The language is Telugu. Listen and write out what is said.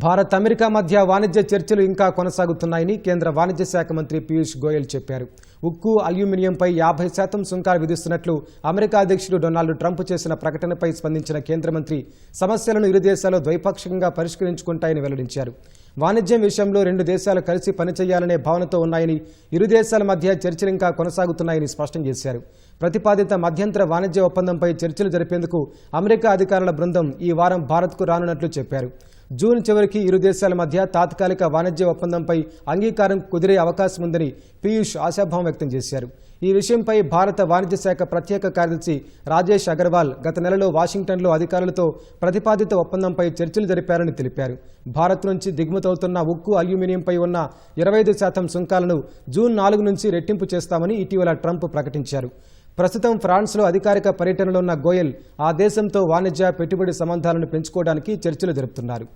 భారత్ అమెరికా మధ్య వాణిజ్య చర్చలు ఇంకా కొనసాగుతున్నాయని కేంద్ర వాణిజ్య శాఖ మంత్రి పీయూష్ గోయల్ చెప్పారు. ఉక్కు అల్యూమినియంపై యాభై శాతం సుంకాలు విధిస్తున్నట్లు అమెరికా అధ్యక్షుడు డొనాల్డ్ ట్రంప్ చేసిన ప్రకటనపై స్పందించిన కేంద్ర మంత్రి సమస్యలను ఇరు దేశాలు ద్వైపాక్షికంగా పరిష్కరించుకుంటాయని వెల్లడించారు. వాణిజ్యం విషయంలో రెండు దేశాలు కలిసి పనిచేయాలనే భావనతో ఉన్నాయని ఇరు దేశాల మధ్య చర్చలు ఇంకా కొనసాగుతున్నాయని స్పష్టం చేశారు. ప్రతిపాదిత మధ్యంతర వాణిజ్య ఒప్పందంపై చర్చలు జరిపేందుకు అమెరికా అధికారుల బృందం ఈ వారం భారత్కు రానున్నట్లు చెప్పారు. జూన్ చివరికి ఇరు దేశాల మధ్య తాత్కాలిక వాణిజ్య ఒప్పందంపై అంగీకారం కుదిరే అవకాశం ఉందని పీయూష్ ఆశాభావం వ్యక్తం చేశారు. ఈ విషయంపై భారత వాణిజ్య శాఖ ప్రత్యేక కార్యదర్శి రాజేష్ అగర్వాల్ గత నెలలో వాషింగ్టన్లో అధికారులతో ప్రతిపాదిత ఒప్పందంపై చర్చలు జరిపారని తెలిపారు. భారత్ నుంచి దిగుమతవుతున్న ఉక్కు అల్యూమినియంపై ఉన్న ఇరవై ఐదు శాతం సుంకాలను జూన్ నాలుగు నుంచి రెట్టింపు చేస్తామని ఇటీవల ట్రంప్ ప్రకటించారు. ప్రస్తుతం ఫ్రాన్స్లో అధికారిక పర్యటనలో ఉన్న గోయల్ ఆ దేశంతో వాణిజ్య పెట్టుబడి సంబంధాలను పెంచుకోవడానికి చర్చలు జరుపుతున్నారు.